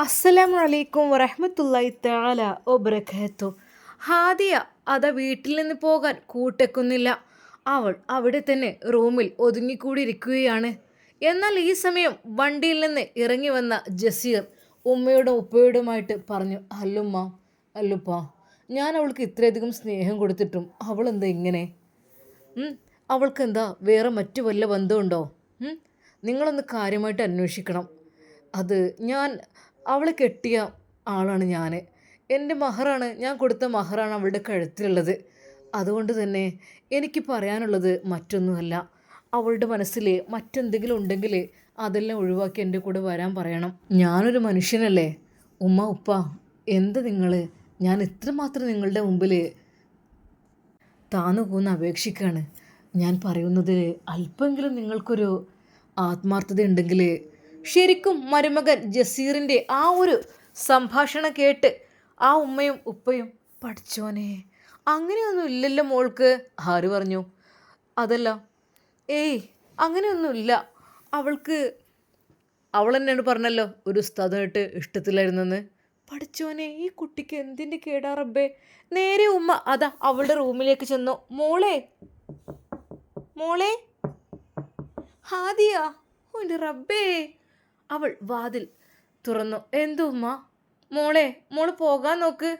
അസ്സലാമു അലൈക്കും വറഹ്മത്തുള്ളാഹി തആല ഒബ്രഖത്തു ഹാദിയ അത വീട്ടിൽ നിന്ന് പോകാൻ കൂട്ടക്കുന്നില്ല അവൾ അവിടെ തന്നെ റൂമിൽ ഒതുങ്ങിക്കൂടിയിരിക്കുകയാണ്. എന്നാൽ ഈ സമയം വണ്ടിയിൽ നിന്ന് ഇറങ്ങി വന്ന ജസീർ ഉമ്മയോടും ഉപ്പയോടുമായിട്ട് പറഞ്ഞു അല്ലുമ്മ അല്ലുപ്പ ഞാൻ അവൾക്ക് ഇത്രയധികം സ്നേഹം കൊടുത്തിട്ടും അവളെന്താ ഇങ്ങനെ? അവൾക്ക് എന്താ വേറെ മറ്റു വല്ല ബന്ധമുണ്ടോ? നിങ്ങളൊന്ന് കാര്യമായിട്ട് അന്വേഷിക്കണം. അത് ഞാൻ അവളെ കെട്ടിയ ആളാണ് ഞാൻ എന്റെ മഹറാണ് ഞാൻ കൊടുത്ത മഹറാണ് അവളുടെ കഴുത്തിലുള്ളത്. അതുകൊണ്ട് തന്നെ എനിക്ക് പറയാനുള്ളത് മറ്റൊന്നുമല്ല. അവളുടെ മനസ്സിൽ മറ്റെന്തെങ്കിലും ഉണ്ടെങ്കിൽ അതെല്ലാം ഒഴിവാക്കി എന്റെ കൂടെ വരാൻ പറയണം. ഞാനൊരു മനുഷ്യനല്ലേ? ഉമ്മ ഉപ്പ എന്ത് നിങ്ങൾ ഞാൻ ഇത്രമാത്രം നിങ്ങളുടെ മുമ്പിൽ താന്നു പോകുന്ന അപേക്ഷിക്കാണ്. ഞാൻ പറയുന്നത് അല്പമെങ്കിലും നിങ്ങൾക്കൊരു ആത്മാർത്ഥത ഉണ്ടെങ്കിൽ ശരിക്കും മരുമകൻ ജസീറിന്റെ ആ ഒരു സംഭാഷണം കേട്ട് ആ ഉമ്മയും ഉപ്പയും പഠിച്ചോനെ അങ്ങനെയൊന്നും ഇല്ലല്ലോ മോൾക്ക് ആര് പറഞ്ഞു. അതല്ല ഏയ് അങ്ങനെയൊന്നുമില്ല അവൾക്ക് അവൾ തന്നെയാണ് പറഞ്ഞല്ലോ ഒരു ഉസ്താദായിട്ട് ഇഷ്ടത്തിലായിരുന്നെന്ന്. പഠിച്ചോനെ ഈ കുട്ടിക്ക് എന്തിന്റെ കേടാ റബ്ബേ? നേരെ ഉമ്മ അതാ അവളുടെ റൂമിലേക്ക് ചെന്നു. മോളെ മോളെ ഹാദിയ ഓന്റെ റബ്ബേ. അവൾ വാതിൽ തുറന്നു. എന്തോ ഉമ്മ? മോളെ മോൾ പോകാൻ നോക്ക്.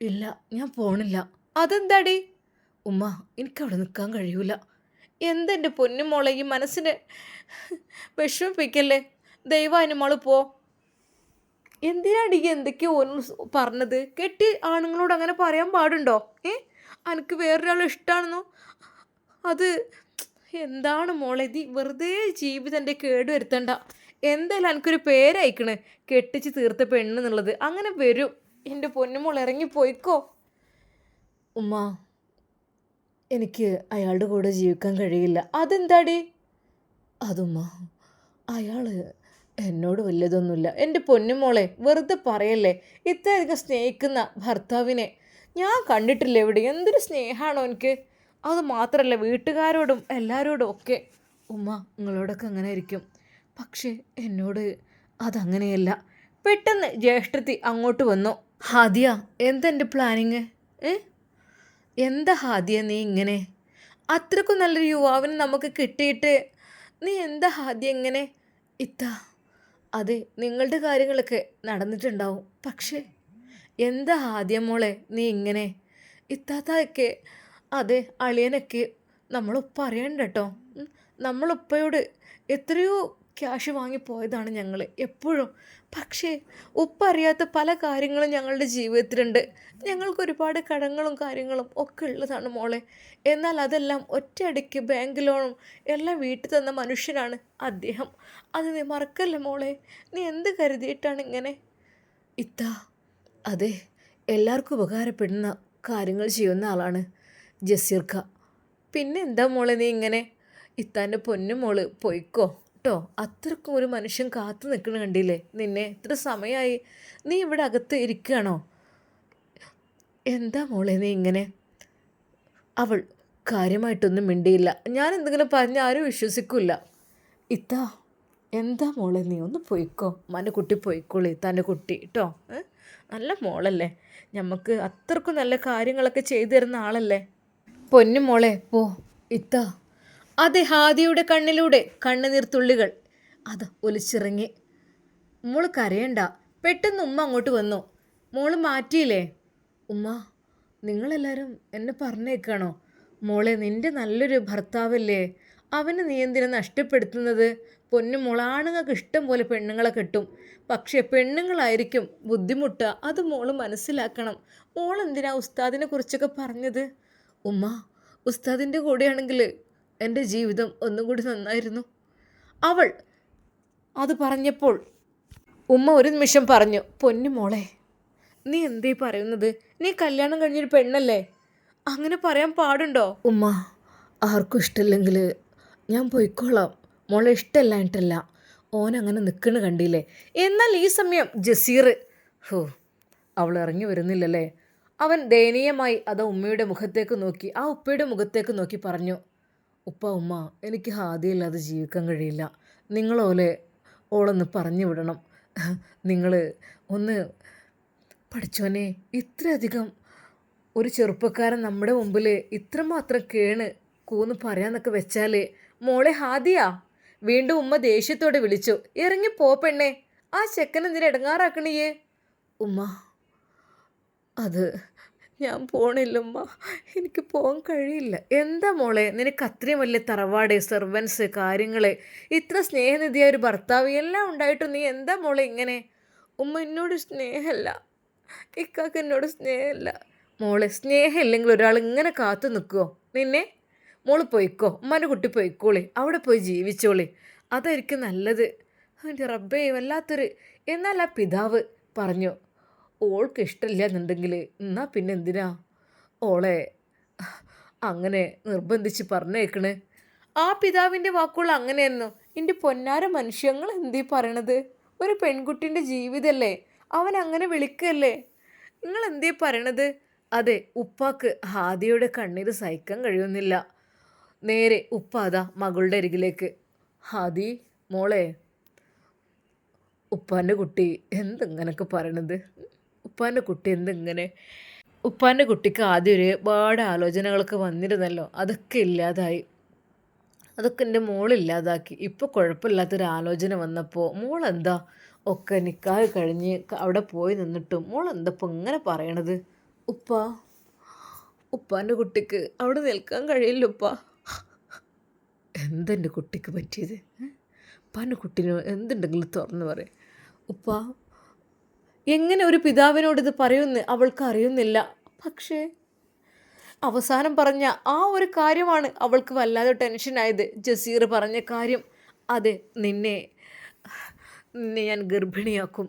ഇല്ല ഞാൻ പോണില്ല. അതെന്താടി? ഉമ്മ എനിക്കവിടെ നിൽക്കാൻ കഴിയൂല. എന്തെന്റെ പൊന്നു മോളെ ഈ മനസ്സിനെ വിഷമിപ്പിക്കല്ലേ? ദൈവാനും മോൾ പോ. എന്തിനാടി എന്തൊക്കെയോ പറഞ്ഞത്? കെട്ടി ആണുങ്ങളോട് അങ്ങനെ പറയാൻ പാടുണ്ടോ? ഏ? എനിക്ക് വേറൊരാൾ ഇഷ്ടമാണെന്നോ അത് എന്താണ് മോളെ? ഇത് വെറുതെ ജീവിതം കേട് വരുത്തണ്ട എന്തായാലും എനിക്കൊരു പേരയക്കണ്. കെട്ടിച്ച് തീർത്ത പെണ്ണ് എന്നുള്ളത് അങ്ങനെ വരും. എന്റെ പൊന്നുമോൾ ഇറങ്ങിപ്പോയിക്കോ ഉമ്മ എനിക്ക് അയാളുടെ കൂടെ ജീവിക്കാൻ കഴിയില്ല. അതെന്താടി? അതുമ്മ അയാൾ എന്നോട് വലിയതൊന്നുമില്ല. എന്റെ പൊന്നുമോളെ വെറുതെ പറയല്ലേ? ഇത്രയധികം സ്നേഹിക്കുന്ന ഭർത്താവിനെ ഞാൻ കണ്ടിട്ടില്ല എവിടെ എന്തൊരു സ്നേഹമാണോ എനിക്ക്. അത് മാത്രമല്ല വീട്ടുകാരോടും എല്ലാവരോടും ഒക്കെ. ഉമ്മ നിങ്ങളോടൊക്കെ അങ്ങനെ ആയിരിക്കും പക്ഷേ എന്നോട് അതങ്ങനെയല്ല. പെട്ടെന്ന് ജ്യേഷ്ഠത്തി അങ്ങോട്ട് വന്നു. ഹാദിയ എന്തെന്റെ പ്ലാനിങ്? എന്താ ഹാദിയ നീ ഇങ്ങനെ? അത്രക്കും നല്ലൊരു യുവാവിന് നമുക്ക് കിട്ടിയിട്ട് നീ എന്താ ഹാദിയ ഇങ്ങനെ? ഇത്ത അതെ നിങ്ങളുടെ കാര്യങ്ങളൊക്കെ നടന്നിട്ടുണ്ടാവും. പക്ഷേ എന്താ ഹാദിയ മോളെ നീ ഇങ്ങനെ? ഇത്താത്തൊക്കെ അതെ അളിയനൊക്കെ നമ്മളുപ്പ അറിയണ്ട കേട്ടോ. നമ്മളുപ്പയോട് എത്രയോ ക്യാഷ് വാങ്ങിപ്പോയതാണ് ഞങ്ങൾ എപ്പോഴും. പക്ഷേ ഉപ്പറിയാത്ത പല കാര്യങ്ങളും ഞങ്ങളുടെ ജീവിതത്തിലുണ്ട്. ഞങ്ങൾക്ക് ഒരുപാട് കടങ്ങളും കാര്യങ്ങളും ഒക്കെ ഉള്ളതാണ് മോളെ. എന്നാൽ അതെല്ലാം ഒറ്റയടിക്ക് ബാങ്ക് ലോണും എല്ലാം വീട്ടിൽ തന്ന മനുഷ്യനാണ് അദ്ദേഹം. അത് നീ മറക്കല്ല മോളെ? നീ എന്ത് കരുതിയിട്ടാണ് ഇങ്ങനെ? ഇത്താ അതെ എല്ലാവർക്കും ഉപകാരപ്പെടുന്ന കാര്യങ്ങൾ ചെയ്യുന്ന ആളാണ് ജസീർക്ക. പിന്നെന്താ മോളെ നീ ഇങ്ങനെ? ഇത്താന്റെ പൊന്നു മോൾ പൊയ്ക്കോ. കേട്ടോ അത്രക്കും ഒരു മനുഷ്യൻ കാത്തു നിൽക്കണ കണ്ടില്ലേ? നിന്നെ ഇത്ര സമയമായി നീ ഇവിടെ അകത്ത് ഇരിക്കുകയാണോ? എന്താ മോളെ നീ ഇങ്ങനെ? അവൾ കാര്യമായിട്ടൊന്നും മിണ്ടിയില്ല. ഞാൻ എന്തെങ്കിലും പറഞ്ഞ ആരും വിശ്വസിക്കില്ല ഇത്താ എന്താ മോളെ നീ? ഒന്ന് പോയിക്കോ. മന്റെ കുട്ടി പോയിക്കോളി തന്റെ കുട്ടി കേട്ടോ നല്ല മോളല്ലേ? നമുക്ക് അത്രക്കും നല്ല കാര്യങ്ങളൊക്കെ ചെയ്തു തരുന്ന ആളല്ലേ? പൊന്നു മോളെ പോ. ഇത്ത അതെ ഹാദിയുടെ കണ്ണിലൂടെ കണ്ണുനീർ തുള്ളികൾ. അത് ഒലിച്ചിറങ്ങി. മോൾ കരയണ്ട. പെട്ടെന്ന് ഉമ്മ അങ്ങോട്ട് വന്നു. മോൾ മാറ്റിയില്ലേ? ഉമ്മ നിങ്ങളെല്ലാവരും എന്നെ പറഞ്ഞേക്കാണോ? മോളെ നിന്റെ നല്ലൊരു ഭർത്താവല്ലേ? അവന് നീ എന്തിനെ നഷ്ടപ്പെടുത്തുന്നത്? പൊന്നു മോൾ ആണുങ്ങൾക്ക് ഇഷ്ടം പോലെ പെണ്ണുങ്ങളെ കിട്ടും. പക്ഷേ പെണ്ണുങ്ങളായിരിക്കും ബുദ്ധിമുട്ട്. അത് മോൾ മനസ്സിലാക്കണം. മോൾ എന്തിനാ ഉസ്താദിനെ കുറിച്ചൊക്കെ പറഞ്ഞത്? ഉമ്മ ഉസ്താദിന്റെ കൂടെയാണെങ്കിൽ എന്റെ ജീവിതം ഒന്നും കൂടി നന്നായിരുന്നു. അവൾ അത് പറഞ്ഞപ്പോൾ ഉമ്മ ഒരു നിമിഷം പറഞ്ഞു പൊന്നു മോളെ നീ എന്തേ പറയുന്നത്? നീ കല്യാണം കഴിഞ്ഞൊരു പെണ്ണല്ലേ? അങ്ങനെ പറയാൻ പാടുണ്ടോ? ഉമ്മ ആർക്കും ഇഷ്ടമില്ലെങ്കിൽ ഞാൻ പോയിക്കോളാം. മോളെ ഇഷ്ടമല്ലായിട്ടല്ല ഓൻ അങ്ങനെ നിൽക്കണ കണ്ടില്ലേ? എന്നാൽ ഈ സമയം ജസീർ ഹോ അവൾ ഇറങ്ങി വരുന്നില്ലല്ലേ? അവൻ ദയനീയമായി അത് ഉമ്മയുടെ മുഖത്തേക്ക് നോക്കി ആ ഉപ്പയുടെ മുഖത്തേക്ക് നോക്കി പറഞ്ഞു ഉപ്പ ഉമ്മ എനിക്ക് ഹാദിയില്ലാതെ ജീവിക്കാൻ കഴിയില്ല. നിങ്ങളോലെ ഓളൊന്ന് പറഞ്ഞു വിടണം. നിങ്ങൾ ഒന്ന് പഠിച്ചോനെ ഇത്രയധികം ഒരു ചെറുപ്പക്കാരൻ നമ്മുടെ മുമ്പിൽ ഇത്രമാത്രം കേണ് കൂന്ന് പറയാന്നൊക്കെ വെച്ചാൽ മോളെ ഹാദിയാ. വീണ്ടും ഉമ്മ ദേഷ്യത്തോടെ വിളിച്ചു ഇറങ്ങി പോ പെണ്ണേ ആ ചെക്കൻ എന്തിനാ ഇടങ്ങാറാക്കണിയേ? ഉമ്മ അത് ഞാൻ പോണില്ലമ്മ എനിക്ക് പോകാൻ കഴിയില്ല. എന്താ മോളെ? നിനക്ക് അത്രയും വലിയ തറവാട് സെർവൻസ് കാര്യങ്ങൾ ഇത്ര സ്നേഹനിധിയായ ഒരു ഭർത്താവ് എല്ലാം ഉണ്ടായിട്ടും നീ എന്താ മോളെ ഇങ്ങനെ? ഉമ്മ എന്നോട് സ്നേഹമല്ല ഇക്കാക്ക് എന്നോട് സ്നേഹമല്ല മോളെ സ്നേഹമില്ലെങ്കിൽ ഒരാൾ ഇങ്ങനെ കാത്തു നിൽക്കുമോ നിന്നെ? മോൾ പോയിക്കോ. ഉമ്മന്റെ കുട്ടി പോയിക്കോളി. അവിടെ പോയി ജീവിച്ചോളി. അതായിരിക്കും നല്ലത്. എന്റെ റബ്ബേ വല്ലാത്തൊരു എന്നാൽ ആ പിതാവ് പറഞ്ഞു ഓൾക്ക് ഇഷ്ടമില്ല എന്നുണ്ടെങ്കിൽ എന്നാ പിന്നെ എന്തിനാ? ഓളെ അങ്ങനെ നിർബന്ധിച്ച് പറഞ്ഞേക്കണ്. ആ പിതാവിന്റെ വാക്കുകൾ അങ്ങനെയായിരുന്നു. എന്റെ പൊന്നാര മനുഷ്യങ്ങൾ എന്തീ പറയണത്? ഒരു പെൺകുട്ടിന്റെ ജീവിതമല്ലേ അവൻ അങ്ങനെ വിളിക്കല്ലേ? നിങ്ങൾ എന്തീ പറയണത്? അതെ ഉപ്പാക്ക് ഹാദിയുടെ കണ്ണീര് സഹിക്കാൻ കഴിയുന്നില്ല. നേരെ ഉപ്പാതാ മകളുടെ അരികിലേക്ക്. ഹാദി മോളെ ഉപ്പാന്റെ കുട്ടി എന്തെങ്ങനൊക്കെ പറയണത്? ഉപ്പാന്റെ കുട്ടി എന്തിങ്ങനെ? ഉപ്പാന്റെ കുട്ടിക്ക് ആദ്യം ഒരുപാട് ആലോചനകളൊക്കെ വന്നിരുന്നല്ലോ. അതൊക്കെ ഇല്ലാതായി. അതൊക്കെ എന്റെ മോളില്ലാതാക്കി ഇപ്പോൾ കുഴപ്പമില്ലാത്തൊരു ആലോചന വന്നപ്പോൾ മോളെന്താ? ഒക്കെ നിക്കാഹ് കഴിഞ്ഞ് അവിടെ പോയി നിന്നിട്ടും മോളെന്താ ഇപ്പം ഇങ്ങനെ പറയണത്? ഉപ്പ ഉപ്പാന്റെ കുട്ടിക്ക് അവിടെ നിൽക്കാൻ കഴിയില്ല ഉപ്പ. എന്തെന്റെ കുട്ടിക്ക് പറ്റിയത്? ഉപ്പാന്റെ കുട്ടീന് എന്തുണ്ടെങ്കിലും തുറന്നു പറയും. ഉപ്പ എങ്ങനെ ഒരു പിതാവിനോട് ഇത് പറയുമെന്ന് അവൾക്ക് അറിയുന്നില്ല. പക്ഷേ അവസാനം പറഞ്ഞ ആ ഒരു കാര്യമാണ് അവൾക്ക് വല്ലാതെ ടെൻഷനായത് ജസീർ പറഞ്ഞ കാര്യം അതെ നിന്നെ നിന്നെ ഞാൻ ഗർഭിണിയാക്കും.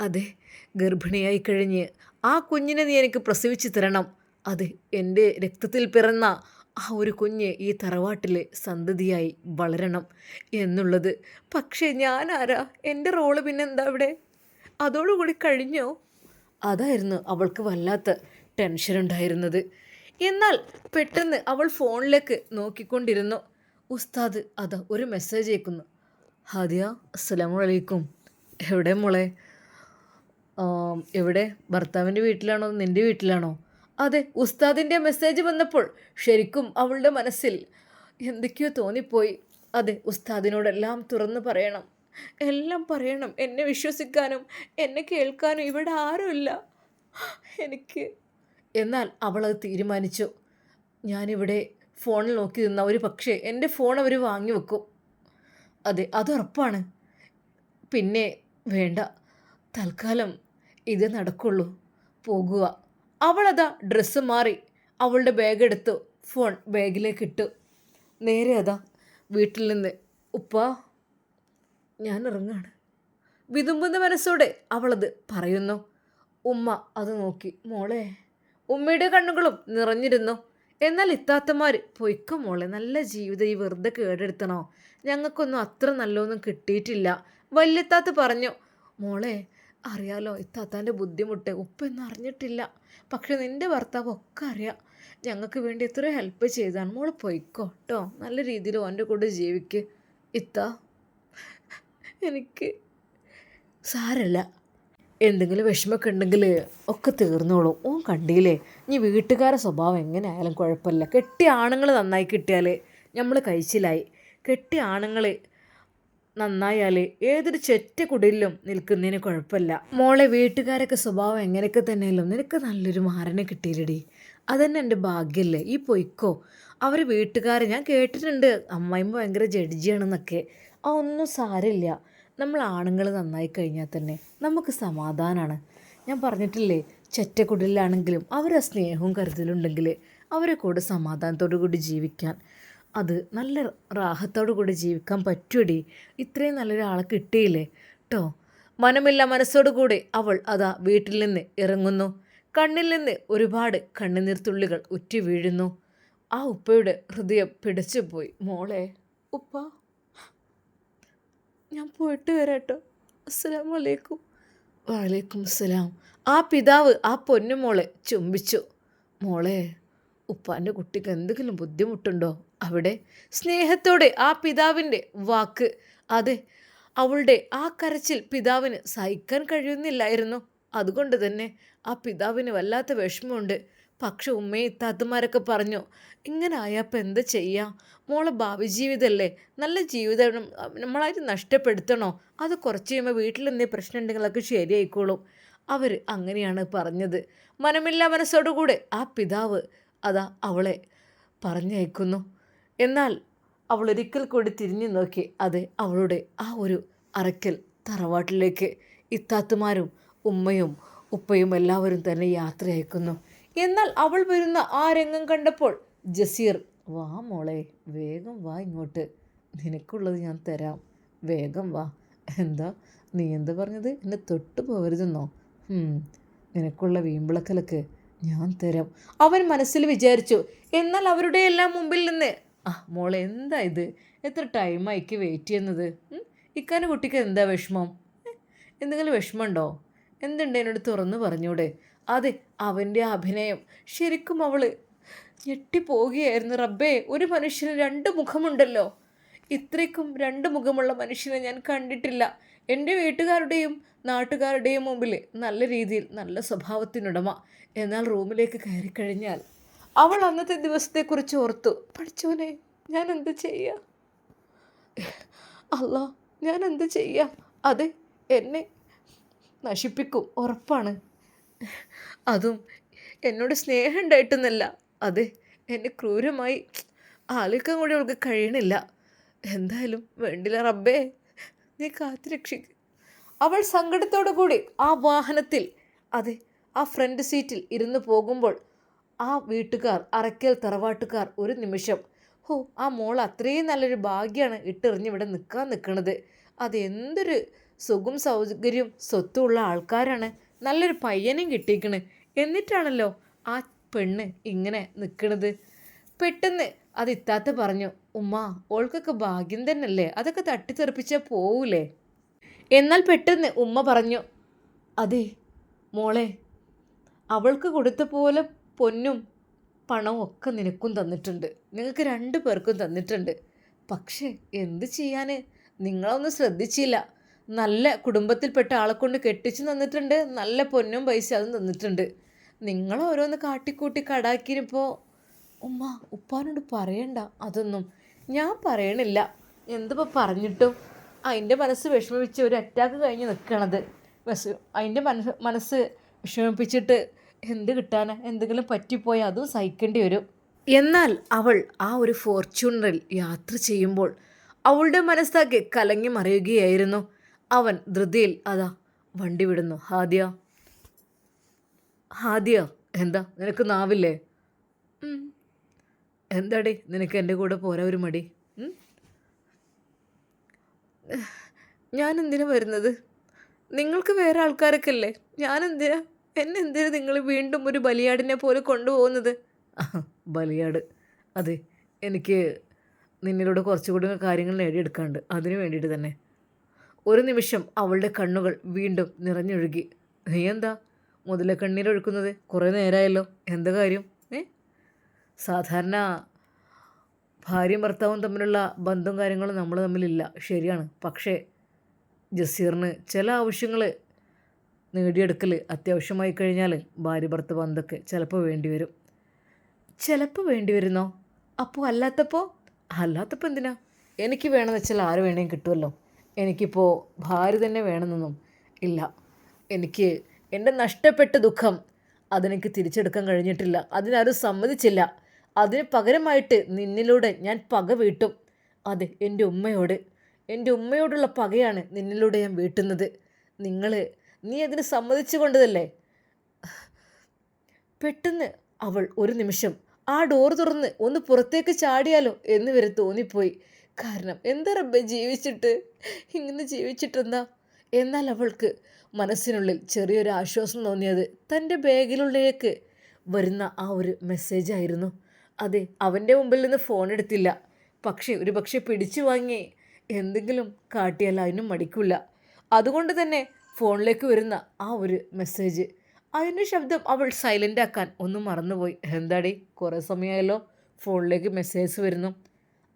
അതെ ഗർഭിണിയായി കഴിഞ്ഞ് ആ കുഞ്ഞിനെ നീ എനിക്ക് പ്രസവിച്ച് തരണം. അത് എന്റെ രക്തത്തിൽ പിറന്ന ആ ഒരു കുഞ്ഞ് ഈ തറവാട്ടിൽ സന്തതിയായി വളരണം എന്നുള്ളത്. പക്ഷേ ഞാനാരാ? എന്റെ റോൾ പിന്നെന്താ ഇവിടെ അതോടുകൂടി കഴിഞ്ഞോ? അതായിരുന്നു അവൾക്ക് വല്ലാത്ത ടെൻഷൻ ഉണ്ടായിരുന്നത് എന്നാൽ പെട്ടെന്ന് അവൾ ഫോണിലേക്ക് നോക്കിക്കൊണ്ടിരുന്നു. ഉസ്താദ് അതാ ഒരു മെസ്സേജ് അയക്കുന്നു. ഹാദിയ അസ്സലാമു അലൈക്കും എവിടെ മോളെ? എവിടെ? ഭർത്താവിന്റെ വീട്ടിലാണോ? നിന്റെ വീട്ടിലാണോ? അതെ ഉസ്താദിന്റെ മെസ്സേജ് വന്നപ്പോൾ ശരിക്കും അവളുടെ മനസ്സിൽ എന്തൊക്കെയോ തോന്നിപ്പോയി. അതെ ഉസ്താദിനോടെല്ലാം തുറന്നു പറയണം. എല്ലാം പറയണം എന്നെ വിശ്വസിക്കാനും എന്നെ കേൾക്കാനും ഇവിടെ ആരുമില്ല. എനിക്ക്. എന്നാൽ അവളത് തീരുമാനിച്ചു. ഞാനിവിടെ ഫോണിൽ നോക്കി നിന്ന ഒരു പക്ഷേ എന്റെ ഫോൺ അവർ വാങ്ങി വെക്കും. അതെ അത് ഉറപ്പാണ്. പിന്നെ വേണ്ട. തൽക്കാലം ഇത് നടക്കുള്ളൂ. പോകുക. അവളതാ ഡ്രസ്സ് മാറി അവളുടെ ബാഗ് എടുത്തു ഫോൺ ബാഗിലേക്ക് ഇട്ടു. നേരെ അതാ വീട്ടിൽ നിന്ന്. ഉപ്പ. ഞാൻ ഇറങ്ങാണ് വിതുമ്പുന്ന മനസ്സോടെ അവളത് പറയുന്നു. ഉമ്മ അത് നോക്കി. മോളെ ഉമ്മയുടെ കണ്ണുകളും നിറഞ്ഞിരുന്നു. എന്നാൽ ഇത്താത്തമാർ പൊയ്ക്കോ മോളെ നല്ല ജീവിതം ഈ വെറുതെ കേടെടുത്തണോ? ഞങ്ങൾക്കൊന്നും അത്ര നല്ലൊന്നും കിട്ടിയിട്ടില്ല. വല്യത്താത്ത് പറഞ്ഞു മോളെ അറിയാലോ ഇത്താത്താന്റെ ബുദ്ധിമുട്ട് ഉപ്പൊന്നും അറിഞ്ഞിട്ടില്ല. പക്ഷെ നിന്റെ ഭർത്താവ് ഒക്കെ അറിയാം. ഞങ്ങൾക്ക് വേണ്ടി എത്ര ഹെൽപ്പ് ചെയ്താണ്. മോളെ പൊയ്ക്കോ കേട്ടോ നല്ല രീതിയിൽ ഓന്റെ കൂടെ ജീവിക്ക്. ഇത്ത എനിക്ക് സാരല്ല. എന്തെങ്കിലും വിഷമമൊക്കെ ഉണ്ടെങ്കിൽ ഒക്കെ തീർന്നോളും. ഓൻ കണ്ടില്ലേ? ഇനി വീട്ടുകാരുടെ സ്വഭാവം എങ്ങനെ ആയാലും കുഴപ്പമില്ല. കെട്ടിയ ആണുങ്ങൾ നന്നായി കിട്ടിയാൽ നമ്മൾ കഴിച്ചിലായി. കെട്ടിയ ആണുങ്ങൾ നന്നായാൽ ഏതൊരു ചെറ്റ കുടിലും നിൽക്കുന്നതിന് കുഴപ്പമില്ല. മോളെ വീട്ടുകാരൊക്കെ സ്വഭാവം എങ്ങനെയൊക്കെ തന്നെയല്ലോ? നിനക്ക് നല്ലൊരു മാറിനെ കിട്ടിയില്ലടി. അതന്നെ എന്റെ ഭാഗ്യമല്ലേ ഈ പൊയ്ക്കോ. അവർ വീട്ടുകാർ ഞാൻ കേട്ടിട്ടുണ്ട്. അമ്മായിമ്മ ഭയങ്കര ജഡ്ജിയാണെന്നൊക്കെ. ആ ഒന്നും സാരമില്ല. നമ്മൾ ആണുങ്ങൾ നന്നായി കഴിഞ്ഞാൽ തന്നെ നമുക്ക് സമാധാനമാണ് ഞാൻ പറഞ്ഞിട്ടില്ലേ ചെറ്റക്കുടലിലാണെങ്കിലും അവരെ സ്നേഹവും കരുതലുണ്ടെങ്കിൽ അവരെ കൂടെ സമാധാനത്തോടു കൂടി ജീവിക്കാൻ. അത് നല്ല റാഹത്തോടു കൂടി ജീവിക്കാൻ പറ്റുമടി ഇത്രയും നല്ലൊരാളെ കിട്ടിയില്ലേ? കേട്ടോ മനമില്ല മനസ്സോടുകൂടി അവൾ അതാ വീട്ടിൽ നിന്ന് ഇറങ്ങുന്നു. കണ്ണിൽ നിന്ന് ഒരുപാട് കണ്ണുനീർത്തുള്ളികൾ ഉറ്റി വീഴുന്നു. ആ ഉപ്പയുടെ ഹൃദയം പിടച്ചുപോയി. മോളെ ഉപ്പ. ഞാൻ പോയിട്ട് വരാട്ടോ. അസ്സലാം വലൈക്കും വലൈക്കും അസ്സലാം. ആ പിതാവ് ആ പൊന്നു മോളെ ചുംബിച്ചു. മോളെ ഉപ്പാന്റെ കുട്ടിക്ക് എന്തെങ്കിലും ബുദ്ധിമുട്ടുണ്ടോ? അവിടെ സ്നേഹത്തോടെ ആ പിതാവിന്റെ വാക്ക്. അതെ അവളുടെ ആ കരച്ചിൽ പിതാവിന് സഹിക്കാൻ കഴിയുന്നില്ലായിരുന്നു. അതുകൊണ്ട് തന്നെ ആ പിതാവിന് വല്ലാത്ത വിഷമമുണ്ട്. പക്ഷെ ഉമ്മയും ഇത്താത്തമാരൊക്കെ പറഞ്ഞു ഇങ്ങനെ ആയപ്പോൾ എന്ത് ചെയ്യാം? മോളെ ഭാവി ജീവിതമല്ലേ നല്ല ജീവിതം നമ്മളായിട്ട് നഷ്ടപ്പെടുത്തണോ? അത് കുറച്ച് കഴിയുമ്പോൾ വീട്ടിൽ എന്തെങ്കിലും പ്രശ്നം ഉണ്ടെങ്കിൽ അതൊക്കെ ശരിയായിക്കോളും. അവർ അങ്ങനെയാണ് പറഞ്ഞത്. മനമില്ല മനസ്സോടുകൂടെ ആ പിതാവ് അതാ അവളെ പറഞ്ഞയക്കുന്നു. എന്നാൽ അവൾ ഒരിക്കൽ കൂടി തിരിഞ്ഞു നോക്കി അത് അവളുടെ ആ ഒരു അറയ്ക്കൽ തറവാട്ടിലേക്ക് ഇത്താത്തുമാരും ഉമ്മയും ഉപ്പയും എല്ലാവരും തന്നെ യാത്ര അയക്കുന്നു. എന്നാൽ അവൾ വരുന്ന ആ രംഗം കണ്ടപ്പോൾ ജസീർ വാ മോളെ വേഗം വാ ഇങ്ങോട്ട്. നിനക്കുള്ളത് ഞാൻ തരാം. വേഗം വാ. എന്താ നീ എന്താ പറഞ്ഞത്? എന്നെ തൊട്ട് പോകരുതെന്നോ? നിനക്കുള്ള വീമ്പിളക്കലൊക്കെ ഞാൻ തരാം. അവൻ മനസ്സിൽ വിചാരിച്ചു എന്നാൽ അവരുടെ എല്ലാം മുമ്പിൽ നിന്ന്. ആ മോളെ എന്താ ഇത്? എത്ര ടൈമായിക്ക് വെയിറ്റ് ചെയ്യുന്നത്? ഇക്കാന്റെ കുട്ടിക്ക് എന്താ വിഷമം? എന്തെങ്കിലും വിഷമമുണ്ടോ? എന്തുണ്ട് എന്നോട് തുറന്നു പറഞ്ഞൂടെ. അതെ അവന്റെ അഭിനയം. ശരിക്കും അവൾ ഞെട്ടിപ്പോവുകയായിരുന്നു. റബ്ബേ ഒരു മനുഷ്യന് രണ്ട് മുഖമുണ്ടല്ലോ. ഇത്രയ്ക്കും രണ്ട് മുഖമുള്ള മനുഷ്യനെ ഞാൻ കണ്ടിട്ടില്ല. എന്റെ വീട്ടുകാരുടെയും നാട്ടുകാരുടെയും മുമ്പിൽ നല്ല രീതിയിൽ നല്ല സ്വഭാവത്തിനുടമ. എന്നാൽ റൂമിലേക്ക് കയറി കഴിഞ്ഞാൽ അവൾ അന്നത്തെ ദിവസത്തെക്കുറിച്ച് ഓർത്തു. പഠിച്ചോനെ ഞാൻ എന്ത് ചെയ്യാ? അല്ല ഞാൻ എന്ത് ചെയ്യാ? അതെ എന്നെ നശിപ്പിക്കും. ഉറപ്പാണ്. അതും എന്നോട് സ്നേഹം ഉണ്ടായിട്ടെന്നല്ല. അതെ എന്നെ ക്രൂരമായി ആലോചിക്കാൻ കൂടി അവൾക്ക് കഴിയണില്ല. എന്തായാലും വേണ്ടില്ല റബ്ബേ. നീ കാത്തുരക്ഷിക്ക് അവൾ സങ്കടത്തോടു കൂടി ആ വാഹനത്തിൽ അതെ ആ ഫ്രണ്ട് സീറ്റിൽ ഇരുന്ന് പോകുമ്പോൾ ആ വീട്ടുകാർ അറയ്ക്കൽ തറവാട്ടുകാർ ഒരു നിമിഷം ഹോ ആ മോൾ അത്രയും നല്ലൊരു ഭാഗ്യമാണ് ഇട്ടെറിഞ്ഞ് ഇവിടെ നിൽക്കാൻ നിൽക്കണത്. അതെന്തൊരു സുഖം സൗകര്യം സ്വത്തുമുള്ള ആൾക്കാരാണ്. നല്ലൊരു പയ്യനെയും കിട്ടിയിരിക്കണ് എന്നിട്ടാണല്ലോ ആ പെണ്ണ് ഇങ്ങനെ നിൽക്കണത് പെട്ടെന്ന് അത് ഇത്താത്ത പറഞ്ഞു ഉമ്മ ഓൾക്കൊക്കെ ഭാഗ്യം തന്നെയല്ലേ അതൊക്കെ തട്ടിത്തെറിപ്പിച്ചാൽ പോവൂലേ? എന്നാൽ പെട്ടെന്ന് ഉമ്മ പറഞ്ഞു അതെ മോളെ അവൾക്ക് കൊടുത്ത പോലെ പൊന്നും പണവും ഒക്കെ നിനക്കും തന്നിട്ടുണ്ട്. നിങ്ങൾക്ക് രണ്ടു പേർക്കും തന്നിട്ടുണ്ട്. പക്ഷേ എന്ത് ചെയ്യാൻ നിങ്ങളൊന്നും ശ്രദ്ധിച്ചില്ല. നല്ല കുടുംബത്തിൽപ്പെട്ട ആളെ കൊണ്ട് കെട്ടിച്ചു തന്നിട്ടുണ്ട് നല്ല പൊന്നും പൈസ അതും തന്നിട്ടുണ്ട് നിങ്ങൾ ഓരോന്ന് കാട്ടിക്കൂട്ടി കടാക്കിയിരുപ്പോൾ ഉമ്മ ഉപ്പാനോട് പറയണ്ട അതൊന്നും ഞാൻ പറയണില്ല. എന്തിപ്പോൾ പറഞ്ഞിട്ടും? അതിന്റെ മനസ്സ് വിഷമിപ്പിച്ച് ഒരു അറ്റാക്ക് കഴിഞ്ഞ് നിൽക്കണത് ബസ് അതിന്റെ മനസ്സ് മനസ്സ് വിഷമിപ്പിച്ചിട്ട് എന്ത് കിട്ടാനാ? എന്തെങ്കിലും പറ്റിപ്പോയാൽ അതും സഹിക്കേണ്ടി വരും. എന്നാൽ അവൾ ആ ഒരു ഫോർച്യൂണറിൽ യാത്ര ചെയ്യുമ്പോൾ അവളുടെ മനസ്സാകെ കലങ്ങി മറിയുകയായിരുന്നു. അവൻ ധൃതിയിൽ അതാ വണ്ടി വിടുന്നു. ഹാദ്യ. ഹാദ്യ എന്താ? നിനക്ക് നാവില്ലേ. എന്താടി? നിനക്ക് എന്റെ കൂടെ പോരാ ഒരു മടി. ഞാൻ എന്തിനാ വരുന്നത്? നിങ്ങൾക്ക് വേറെ ആൾക്കാരൊക്കെ അല്ലേ ഞാൻ എന്തിനാ? എന്നെ എന്തിനാ നിങ്ങൾ വീണ്ടും ഒരു ബലിയാടിനെ പോലെ കൊണ്ടുപോകുന്നത്? ബലിയാട്. അതെ എനിക്ക് നിന്നിലൂടെ കുറച്ചുകൂടി കാര്യങ്ങൾ നേടിയെടുക്കാണ്ട് അതിനു വേണ്ടിയിട്ട് തന്നെ. ഒരു നിമിഷം അവളുടെ കണ്ണുകൾ വീണ്ടും നിറഞ്ഞൊഴുകി. നീ എന്താ? മുതല കണ്ണീരൊഴുക്കുന്നത് കുറേ നേരമായല്ലോ എന്താ കാര്യം? ഏ? സാധാരണ ഭാര്യയും ഭർത്താവും തമ്മിലുള്ള ബന്ധം കാര്യങ്ങളും നമ്മൾ തമ്മിലില്ല. ശരിയാണ്. പക്ഷേ ജസീറിന് ചില ആവശ്യങ്ങൾ നേടിയെടുക്കൽ അത്യാവശ്യമായി കഴിഞ്ഞാൽ ഭാര്യ ഭർത്ത ബന്ധമൊക്കെ ചിലപ്പോൾ വേണ്ടി വരും. ചിലപ്പോൾ വേണ്ടി വരുന്നോ? അപ്പോൾ അല്ലാത്തപ്പോൾ അല്ലാത്തപ്പോൾ എന്തിനാ? എനിക്ക് വേണമെന്ന് വെച്ചാൽ ആര് വേണമെങ്കിലും കിട്ടുമല്ലോ എനിക്കിപ്പോൾ ഭാര്യ തന്നെ വേണമെന്നൊന്നും ഇല്ല. എനിക്ക് എന്റെ നഷ്ടപ്പെട്ട ദുഃഖം അതെനിക്ക് തിരിച്ചെടുക്കാൻ കഴിഞ്ഞിട്ടില്ല. അതിനാരും സമ്മതിച്ചില്ല. അതിന് പകരമായിട്ട് നിന്നിലൂടെ ഞാൻ പക വീട്ടും. അതെ എന്റെ ഉമ്മയോട്. എന്റെ ഉമ്മയോടുള്ള പകയാണ് നിന്നിലൂടെ ഞാൻ വീട്ടുന്നത്. നിങ്ങൾ നീ അതിന് സമ്മതിച്ചു കൊണ്ടതല്ലേ? പെട്ടെന്ന് അവൾ ഒരു നിമിഷം ആ ഡോർ തുറന്ന് ഒന്ന് പുറത്തേക്ക് ചാടിയാലോ എന്ന് വരെ തോന്നിപ്പോയി. കാരണം എന്താ റബ്ബെ ജീവിച്ചിട്ട്? ഇങ്ങനെ ജീവിച്ചിട്ടെന്താ? എന്നാൽ അവൾക്ക് മനസ്സിനുള്ളിൽ ചെറിയൊരു ആശ്വാസം തോന്നിയത് തന്റെ ബാഗിലുള്ളിലേക്ക് വരുന്ന ആ ഒരു മെസ്സേജ് ആയിരുന്നു. അതെ അവന്റെ മുമ്പിൽ നിന്ന് ഫോൺ എടുത്തില്ല. പക്ഷേ ഒരു പക്ഷേ പിടിച്ചു വാങ്ങി എന്തെങ്കിലും കാട്ടിയാൽ അതിനും മടിക്കില്ല. അതുകൊണ്ട് തന്നെ ഫോണിലേക്ക് വരുന്ന ആ ഒരു മെസ്സേജ് അതിന്റെ ശബ്ദം അവൾ സൈലന്റ് ആക്കാൻ ഒന്നും മറന്നുപോയി. എന്താടി? കുറേ സമയമായല്ലോ ഫോണിലേക്ക് മെസ്സേജ് വരുന്നു.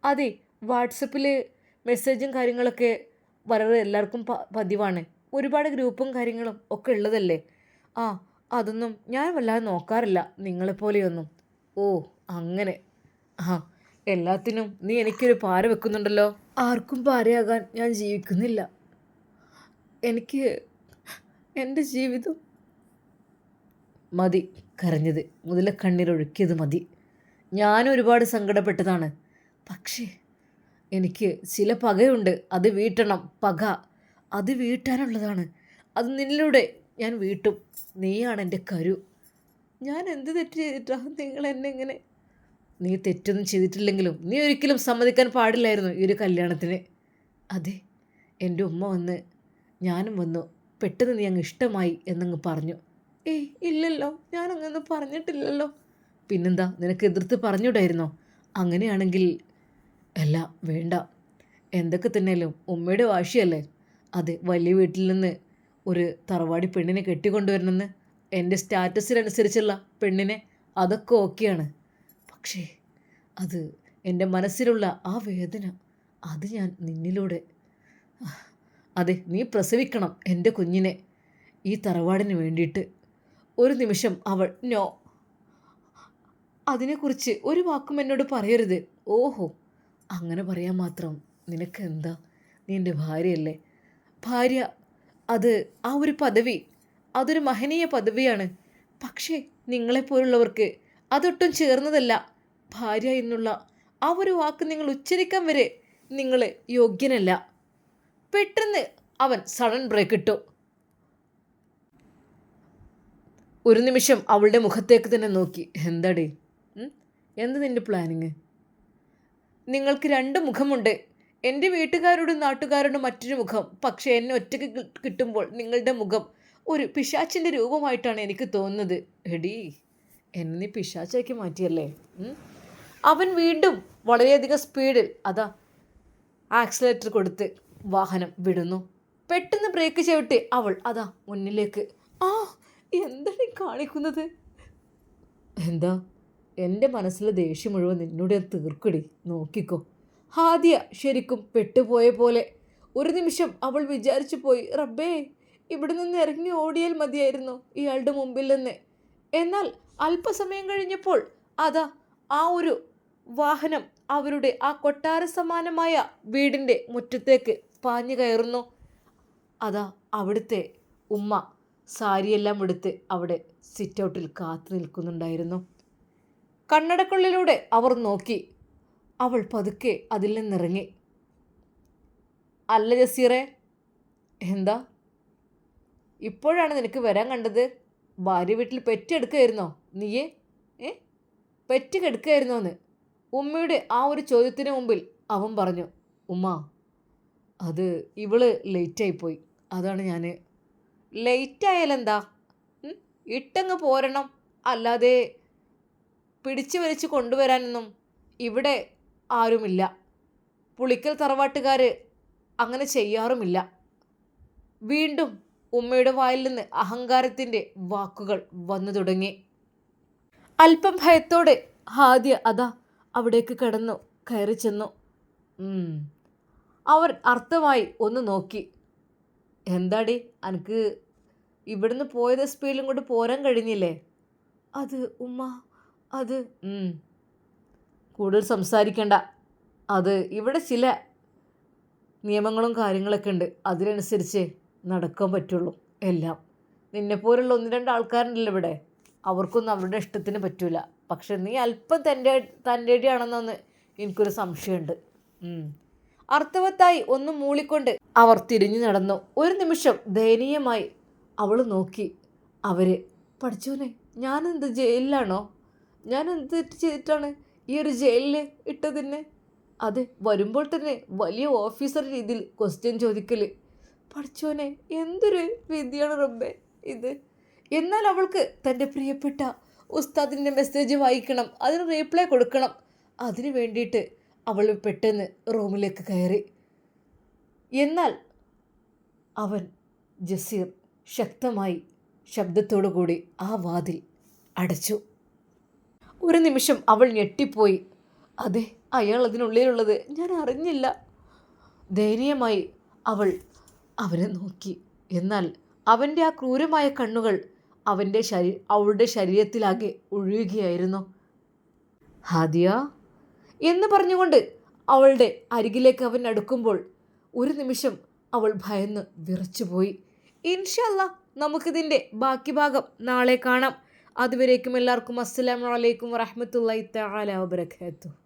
അതെ വാട്സപ്പിൽ മെസ്സേജും കാര്യങ്ങളൊക്കെ വളരെ എല്ലാവർക്കും പതിവാണ്. ഒരുപാട് ഗ്രൂപ്പും കാര്യങ്ങളും ഒക്കെ ഉള്ളതല്ലേ? ആ അതൊന്നും ഞാൻ വല്ലാതെ നോക്കാറില്ല. നിങ്ങളെപ്പോലെയൊന്നും. ഓ അങ്ങനെ. ആ എല്ലാത്തിനും നീ എനിക്കൊരു പാര വെക്കുന്നുണ്ടല്ലോ. ആർക്കും പാരയാകാൻ ഞാൻ ജീവിക്കുന്നില്ല. എനിക്ക് എന്റെ ജീവിതം മതി കരഞ്ഞത്. മുതല കണ്ണീരൊഴുക്കിയത് മതി. ഞാൻ ഒരുപാട് സങ്കടപ്പെട്ടതാണ്. പക്ഷേ എനിക്ക് ചില പകയുണ്ട്. അത് വീട്ടണം. പക. അത് വീട്ടാനുള്ളതാണ്. അത് നിന്നിലൂടെ ഞാൻ വീട്ടും. നീയാണ് എന്റെ കരു. ഞാൻ എന്ത് തെറ്റ് ചെയ്തിട്ടാ നിങ്ങൾ എന്നെ ഇങ്ങനെ? നീ തെറ്റൊന്നും ചെയ്തിട്ടില്ലെങ്കിലും നീ ഒരിക്കലും സമ്മതിക്കാൻ പാടില്ലായിരുന്നു ഈ ഒരു കല്യാണത്തിന്. അതെ എന്റെ ഉമ്മ വന്ന് ഞാനും വന്നു. പെട്ടെന്ന് നീ അങ്ങ് ഇഷ്ടമായി എന്നങ്ങ് പറഞ്ഞു. ഏയ് ഇല്ലല്ലോ. ഞാൻ അങ്ങനെ പറഞ്ഞിട്ടില്ലല്ലോ. പിന്നെന്താ? നിനക്ക് എതിർത്ത് പറഞ്ഞൂടായിരുന്നോ അങ്ങനെയാണെങ്കിൽ അല്ല വേണ്ട. എന്തൊക്കെ തന്നെയാലും ഉമ്മയുടെ വാശിയല്ലേ? അതെ വലിയ വീട്ടിൽ നിന്ന് ഒരു തറവാടി പെണ്ണിനെ കെട്ടിക്കൊണ്ടുവരണമെന്ന് എന്റെ സ്റ്റാറ്റസിനനുസരിച്ചുള്ള പെണ്ണിനെ അതൊക്കെ ഓക്കെയാണ്. പക്ഷേ അത് എന്റെ മനസ്സിലുള്ള ആ വേദന അത് ഞാൻ നിന്നിലൂടെ. അതെ നീ പ്രസവിക്കണം എന്റെ കുഞ്ഞിനെ. ഈ തറവാടിന് വേണ്ടിയിട്ട് ഒരു നിമിഷം അവൾ നോ. അതിനെക്കുറിച്ച് ഒരു വാക്കും എന്നോട് പറയരുത്. ഓഹോ അങ്ങനെ പറയാൻ മാത്രം നിനക്ക് എന്താ നീ എന്റെ ഭാര്യയല്ലേ? ഭാര്യ അത് ആ ഒരു പദവി അതൊരു മഹനീയ പദവിയാണ്. പക്ഷേ നിങ്ങളെപ്പോലുള്ളവർക്ക് അതൊട്ടും ചേർന്നതല്ല. ഭാര്യ എന്നുള്ള ആ ഒരു വാക്ക് നിങ്ങൾ ഉച്ചരിക്കാൻ വരെ നിങ്ങൾ യോഗ്യനല്ല. പെട്ടെന്ന് അവൻ സഡൻ ബ്രേക്ക് ഇട്ടു. ഒരു നിമിഷം അവളുടെ മുഖത്തേക്ക് തന്നെ നോക്കി. എന്താടേ? എന്ത് നിന്റെ പ്ലാനിങ്? നിങ്ങൾക്ക് രണ്ട് മുഖമുണ്ട്. എന്റെ വീട്ടുകാരോടും നാട്ടുകാരോടും മറ്റൊരു മുഖം. പക്ഷേ എന്നെ ഒറ്റയ്ക്ക് കിട്ടുമ്പോൾ നിങ്ങളുടെ മുഖം ഒരു പിശാച്ചിന്റെ രൂപമായിട്ടാണ് എനിക്ക് തോന്നുന്നത്. എടീ എന്നെ നീ പിശാച്ചാക്കി മാറ്റിയല്ലേ? അവൻ വീണ്ടും വളരെയധികം സ്പീഡിൽ അതാ ആക്സിലേറ്റർ കൊടുത്ത് വാഹനം വിടുന്നു. പെട്ടെന്ന് ബ്രേക്ക് ചവിട്ടി അവൾ അതാ മുന്നിലേക്ക്. ആ എന്താണ് കാണിക്കുന്നത്? എന്താ? എന്റെ മനസ്സിലെ ദേഷ്യം മുഴുവൻ നിന്നോട് തീർക്കിടി. നോക്കിക്കോ. ഹാദിയ ശരിക്കും പെട്ടുപോയ പോലെ. ഒരു നിമിഷം അവൾ വിചാരിച്ചു പോയി റബ്ബേ ഇവിടെ നിന്ന് ഇറങ്ങി ഓടിയാൽ മതിയായിരുന്നു ഇയാളുടെ മുമ്പിൽ നിന്ന്. എന്നാൽ അല്പസമയം കഴിഞ്ഞപ്പോൾ അതാ ആ ഒരു വാഹനം അവരുടെ ആ കൊട്ടാര സമാനമായ വീടിന്റെ മുറ്റത്തേക്ക് പാഞ്ഞു കയറുന്നു. അതാ അവിടുത്തെ ഉമ്മ സാരിയെല്ലാം എടുത്ത് അവിടെ സിറ്റ് ഔട്ടിൽ കാത്തു നിൽക്കുന്നുണ്ടായിരുന്നു. കണ്ണടക്കുള്ളിലൂടെ അവർ നോക്കി. അവൾ പതുക്കെ അതിൽ നിന്നിറങ്ങി. അല്ല ജസീറെ എന്താ? ഇപ്പോഴാണ് നിനക്ക് വരാൻ കണ്ടത്? ഭാര്യ വീട്ടിൽ പെറ്റെടുക്കുകയായിരുന്നോ നീയേ ഏ? പെറ്റ് കെടുക്കുകയായിരുന്നോ എന്ന് ഉമ്മയുടെ ആ ഒരു ചോദ്യത്തിന് മുമ്പിൽ അവൻ പറഞ്ഞു ഉമ്മ അത് ഇവൾ ലേറ്റായിപ്പോയി. അതാണ് ഞാൻ ലേറ്റായാലെന്താ? ഇട്ടങ്ങ് പോരണം. അല്ലാതെ പിടിച്ചു വലിച്ചു കൊണ്ടുവരാനൊന്നും ഇവിടെ ആരുമില്ല. പുളിക്കൽ തറവാട്ടുകാർ അങ്ങനെ ചെയ്യാറുമില്ല. വീണ്ടും ഉമ്മയുടെ വായിൽ നിന്ന് അഹങ്കാരത്തിന്റെ വാക്കുകൾ വന്നു തുടങ്ങി. അല്പം ഭയത്തോടെ ഹാദ്യ അതാ അവിടേക്ക് കടന്നു കയറി ചെന്നു. അവർ അർത്ഥമായി ഒന്ന് നോക്കി. എന്താടി എനിക്ക് ഇവിടുന്ന് പോയത് സ്പീഡിലും കൊണ്ട് പോരാൻ കഴിഞ്ഞില്ലേ? അത് ഉമ്മ അത്. കൂടുതൽ സംസാരിക്കണ്ട. അത് ഇവിടെ ചില നിയമങ്ങളും കാര്യങ്ങളൊക്കെ ഉണ്ട്. അതിനനുസരിച്ച് നടക്കാൻ പറ്റുള്ളൂ എല്ലാം. നിന്നെപ്പോലുള്ള ഒന്ന് രണ്ട് ആൾക്കാരുണ്ടല്ലോ ഇവിടെ. അവർക്കൊന്നും അവരുടെ ഇഷ്ടത്തിന് പറ്റൂല. പക്ഷെ നീ അല്പം തന്റെ തന്റെ ആണെന്നൊന്ന് എനിക്കൊരു സംശയമുണ്ട്. അർത്ഥവത്തായി ഒന്ന് മൂളിക്കൊണ്ട് അവർ തിരിഞ്ഞു നടന്നു. ഒരു നിമിഷം ദയനീയമായി അവൾ നോക്കി. അവരെ പഠിച്ചോനെ ഞാനെന്ത് ജയിലിലാണോ? ഞാൻ എന്ത് തെറ്റ് ചെയ്തിട്ടാണ് ഈ ഒരു ജയിലിൽ ഇട്ടതിന്? അത് വരുമ്പോൾ തന്നെ വലിയ ഓഫീസർ രീതിയിൽ ക്വസ്റ്റ്യൻ ചോദിക്കൽ പഠിച്ചോനെ എന്തൊരു വിധിയാണ് റബ്ബെ ഇത്? എന്നാൽ അവൾക്ക് തന്റെ പ്രിയപ്പെട്ട ഉസ്താദിന്റെ മെസ്സേജ് വായിക്കണം അതിന് റീപ്ലൈ കൊടുക്കണം. അതിനു വേണ്ടിയിട്ട് അവൾ പെട്ടെന്ന് റൂമിലേക്ക് കയറി. എന്നാൽ അവൻ ജസീർ ശക്തമായി ശബ്ദത്തോടു കൂടി ആ വാതിൽ അടച്ചു. ഒരു നിമിഷം അവൾ ഞെട്ടിപ്പോയി. അതെ അയാൾ അതിനുള്ളിലുള്ളത് ഞാൻ അറിഞ്ഞില്ല. ദയനീയമായി അവൾ അവനെ നോക്കി. എന്നാൽ അവന്റെ ആ ക്രൂരമായ കണ്ണുകൾ അവന്റെ ശരീ അവളുടെ ശരീരത്തിലാകെ ഒഴുകുകയായിരുന്നു. ഹാദിയ എന്ന് പറഞ്ഞുകൊണ്ട് അവളുടെ അരികിലേക്ക് അവൻ അടുക്കുമ്പോൾ ഒരു നിമിഷം അവൾ ഭയന്ന് വിറച്ചുപോയി. ഇൻഷല്ല നമുക്കിതിന്റെ ബാക്കി ഭാഗം നാളെ കാണാം. അതുവരേക്കും എല്ലാവർക്കും അസ്സലാമു അലൈക്കും വറഹമത്തല്ലാ തആല വബറകാതുഹു